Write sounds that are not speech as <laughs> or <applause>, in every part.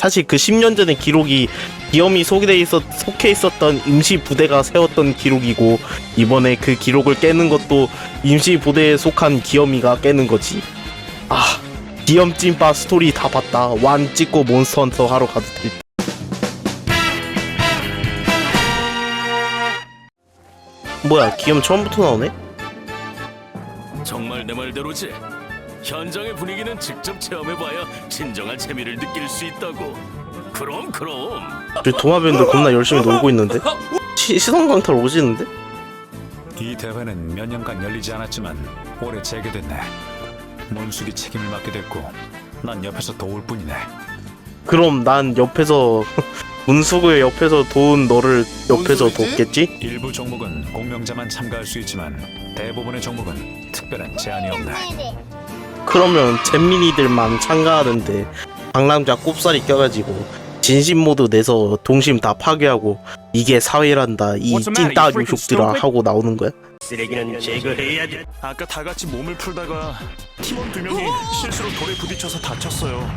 사실 그 10년 전의 기록이 기염이 속에 있었, 속해 있었던 임시 부대가 세웠던 기록이고 이번에 그 기록을 깨는 것도 임시 부대에 속한 기염이가 깨는 거지. 아, 기염 찐빠 스토리 다 봤다. 완 찍고 몬스터 헌터 하러 가도 될 듯. 뭐야, 기염 처음부터 나오네? 정말 내 말대로지. 현장의 분위기는 직접 체험해봐야 진정한 재미를 느낄 수 있다고. 그럼 그럼. 저기 도마뱀들 겁나 열심히 놀고 있는데? 시, 시선 강탈 오지는데? 이 대회는 몇 년간 열리지 않았지만 올해 재개됐네. 문숙이 책임을 맡게 됐고 난 옆에서 도울 뿐이네. 그럼 난 옆에서 <laughs> 문수구의 옆에서 도운 너를 옆에서 돕겠지? 일부 종목은 공명자만 참가할 수 있지만 대부분의 종목은 특별한 제한이 없네. 그러면 잼민이들만 참가하는데 방랑자 꼽살이 껴가지고 진심 모드 내서 동심 다 파괴하고 이게 사회란다 이 찐따 요식들아 하고 나오는 거야? 쓰레기는 제거해야지. 아까 다 같이 몸을 풀다가 팀원 두 명이 실수로 돌에 부딪혀서 다쳤어요.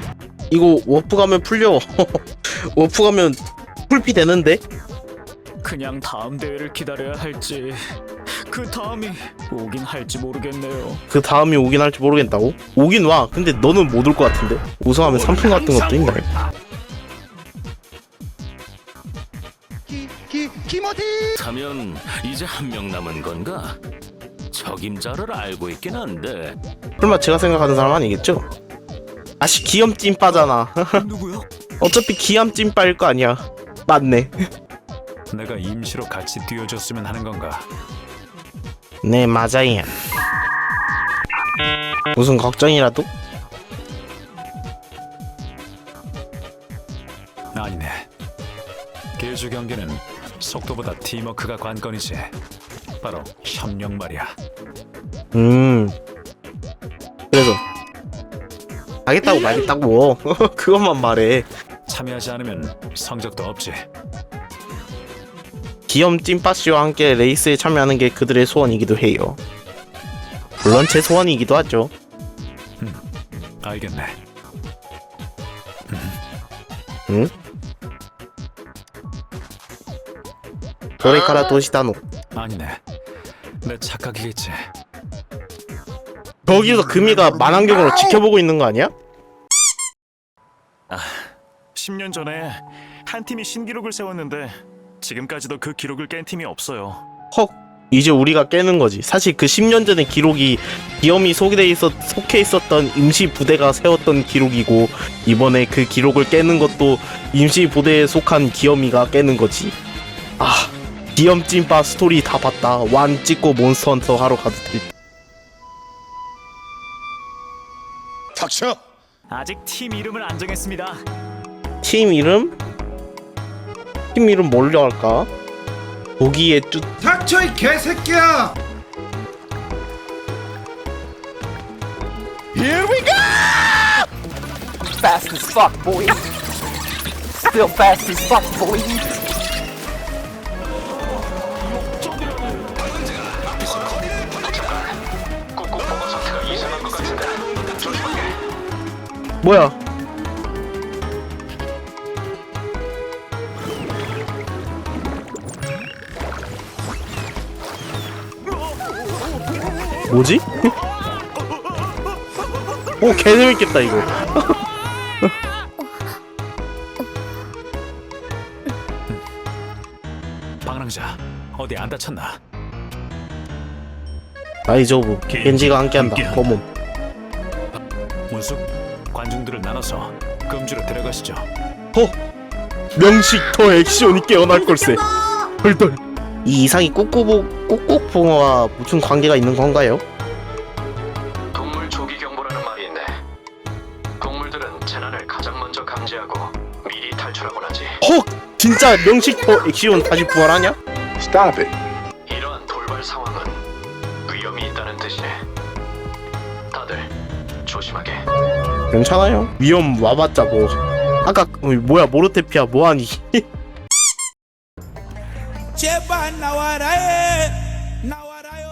이거 워프 가면 풀려 <laughs> 워프 가면 풀피 되는데? 그냥 다음 대회를 기다려야 할지 그 다음이 오긴 할지 모르겠네요. 그 다음이 오긴 할지 모르겠다고? 오긴 와 근데 너는 못 올 것 같은데? 우승하면 상품 같은 것도 있나요? 하면 이제 한 명 남은 건가? 적임자를 알고 있긴 한데 설마 제가 생각하는 사람 아니겠죠? 아씨 기염 찐빠잖아 <laughs> 누구요? 어차피 기염 찐빠일 거 아니야 맞네 내가 임시로 같이 뛰어줬으면 하는 건가? 네 맞아요 무슨 걱정이라도? 아니네. 계주 경기는 속도보다 팀워크가 관건이지. 바로 협력 말이야. 음 그래서 하겠다고 말겠다고 <laughs> 그것만 말해 참여하지 않으면 성적도 없지. 기염 찐빠씨와 함께 레이스에 참여하는 게 그들의 소원이기도 해요 물론 제 소원이기도 하죠 알겠네. 응? 도레카라 도시다노 아니네. 내 착각이겠지. 거기서 금이가 만안경으로 지켜보고 있는 거 아니야? 10년 전에 한 팀이 신기록을 세웠는데 지금까지도 그 기록을 깬 팀이 없어요. 헉 이제 우리가 깨는 거지 사실 그 10년 전의 기록이 기염이 속에 있었, 속해 있었던 임시 부대가 세웠던 기록이고 이번에 그 기록을 깨는 것도 임시 부대에 속한 기염이가 깨는 거지 아 기염 찐빠 스토리 다 봤다 완 찍고 몬스터 헌터 하러 가도 될 듯. 닥쳐! 아직 팀 이름을 안 정했습니다. 팀 이름? 팀 이름 뭘로 할까? 보기에 뚜 닥쳐 이 개새끼야! fast as fuck, boy. Still fast as fuck, boy. 뭐야 뭐지? 오 개재밌겠다 이거 방랑자 어디 안 다쳤나? 아이저브 겐지가 함께한다 검은 문숙 관중들을 나눠서 금주로 데려가시죠. 어? 명식 더 액션이 깨어날 걸세 덜덜 이 이상이 꾹꾹보 꾹꾹붕어와 무슨 관계가 있는 건가요? 동물 조기 경보라는 말이 있네. 동물들은 재난을 가장 먼저 감지하고 미리 탈출하곤 하지. 헉! 진짜 명식 더 액션 다시 부활하냐? Stop it. 이러한 돌발 상황은 위험이 있다는 뜻이네. 다들 조심하게. 괜찮아요 위험 와봤자 뭐 아까 어, 뭐야 모르테피아 뭐하니 <laughs> 제발 나와라 해 나와라요.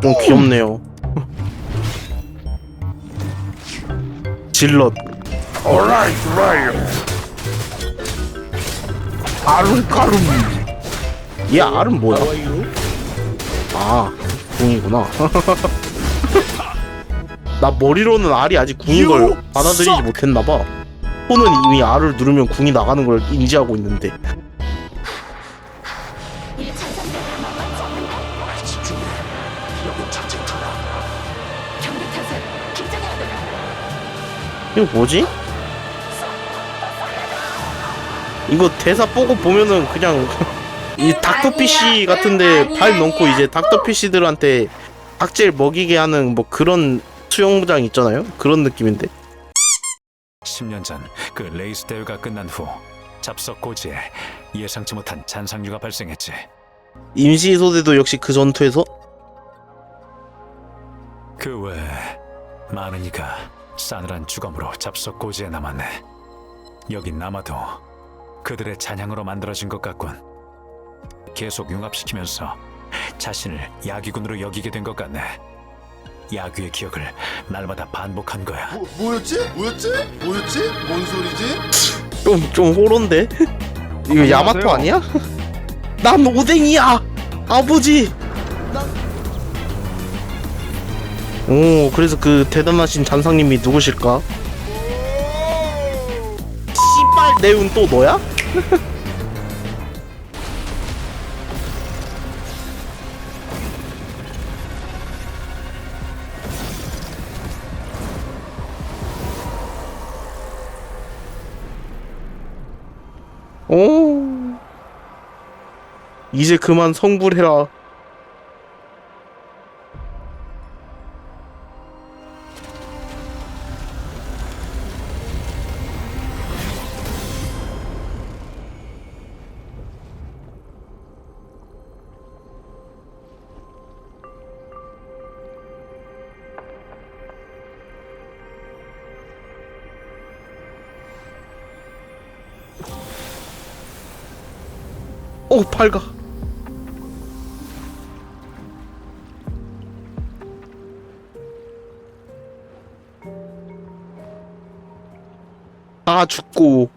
좀 귀엽네요. 질럿. 아름까름. 얘 알은 뭐야? 아 궁이구나. <laughs> 나 머리로는 알이 아직 궁인 걸 받아들이지 못했나 봐 손은 이미 알을 누르면 궁이 나가는 걸 인지하고 있는데 이거 뭐지? 이거 대사 보고 보면은 그냥 <laughs> 이 닥터피쉬 같은데 발 넣고 이제 닥터피쉬들한테 악질 먹이게 하는 뭐 그런 수영장 있잖아요? 그런 느낌인데 10년 전 그 레이스 대회가 끝난 후 잡석 고지에 예상치 못한 잔상류가 발생했지. 임시 소대도 역시 그 전투에서 그 외에 많은 이가 싸늘한 주검으로 잡석 고지에 남았네. 여긴 남아도 그들의 잔향으로 만들어진 것 같군. 계속 융합시키면서 자신을 야귀군으로 여기게 된 것 같네. 야귀의 기억을 날마다 반복한 거야. 뭐, 뭐였지? 뭐였지? 뭐였지? 뭔 소리지? 좀, 좀 호론데? 이거 야마토 아니야? 난 오뎅이야! 아버지! 오, 그래서 그 대단하신 잔상님이 누구실까? 씨발, 내운 또 너야? <laughs> 이제 그만 성불해라. 오, 밝아. 다 죽고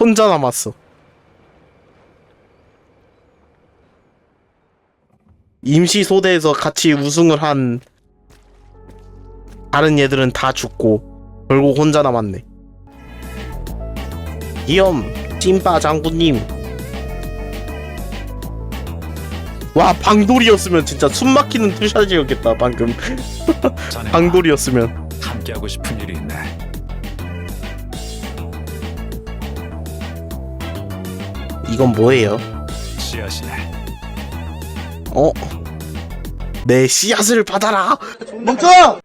혼자 남았어. 임시 소대에서 같이 우승을 한 다른 얘들은 다 죽고 결국 혼자 남았네. 이엄 찐빠 장군님. 와 방돌이었으면 진짜 숨 막히는 투샷이었겠다 방금 방돌이었으면 함께하고 싶은 일 이건 뭐예요? 씨앗이네. 어? 내 씨앗을 받아라 멈춰!